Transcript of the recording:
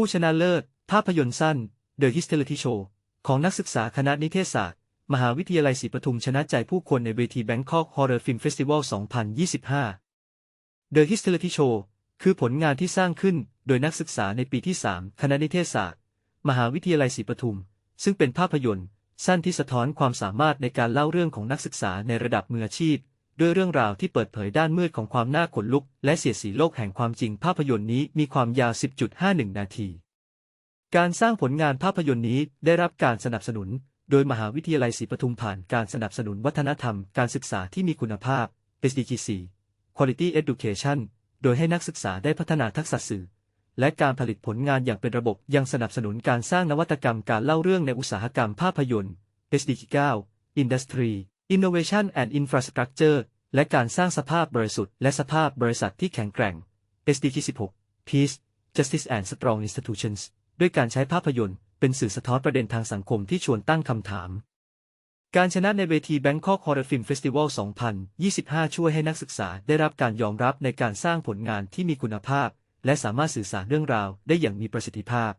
ผู้ชนะเลิศ ภาพยนตร์สั้น The History Show ของนักศึกษาคณะนิเทศศาสตร์ มหาวิทยาลัยศรีปทุมชนะใจผู้คนในเวที Bangkok Horror Film Festival 2025 The History Show คือผลงานที่สร้างขึ้นโดยนักศึกษาในปีที่ 3 คณะนิเทศศาสตร์ มหาวิทยาลัยศรีปทุม ซึ่งเป็นภาพยนตร์ สั้นที่สะท้อนความสามารถในการเล่าเรื่องของนักศึกษาในระดับมืออาชีพ ด้วยเรื่องราวที่เปิดเผยด้านมืดของความน่าขนลุก และเสียดสีโลกแห่งความจริงภาพยนตร์นี้มีความยาว 10.51 นาที การสร้างผลงานภาพยนตร์นี้ได้รับการสนับสนุน โดยมหาวิทยาลัยศรีปทุมผ่านการสนับสนุนวัฒนธรรมการศึกษาที่มีคุณภาพ SDG4 Quality Education โดยให้นักศึกษาได้พัฒนาทักษะสื่อ และการผลิตผลงานอย่างเป็นระบบยังสนับสนุนการสร้างนวัตกรรมการเล่าเรื่องในอุตสาหกรรมภาพยนตร์ SDG9 Industry Innovation and Infrastructure และการสร้างสภาพบริสุทธิ์และสภาพบริษัทที่แข็งแกร่ง SDG16 Peace Justice and Strong Institutions ด้วยการใช้ภาพยนตร์ เป็นสื่อสะท้อนประเด็นทางสังคมที่ชวนตั้งคำถาม การชนะในเวที Bangkok Horror Film Festival 2025 ช่วยให้นักศึกษาได้รับการยอมรับในการสร้างผลงานที่มีคุณภาพ และสามารถสื่อสารเรื่องราวได้อย่างมีประสิทธิภาพ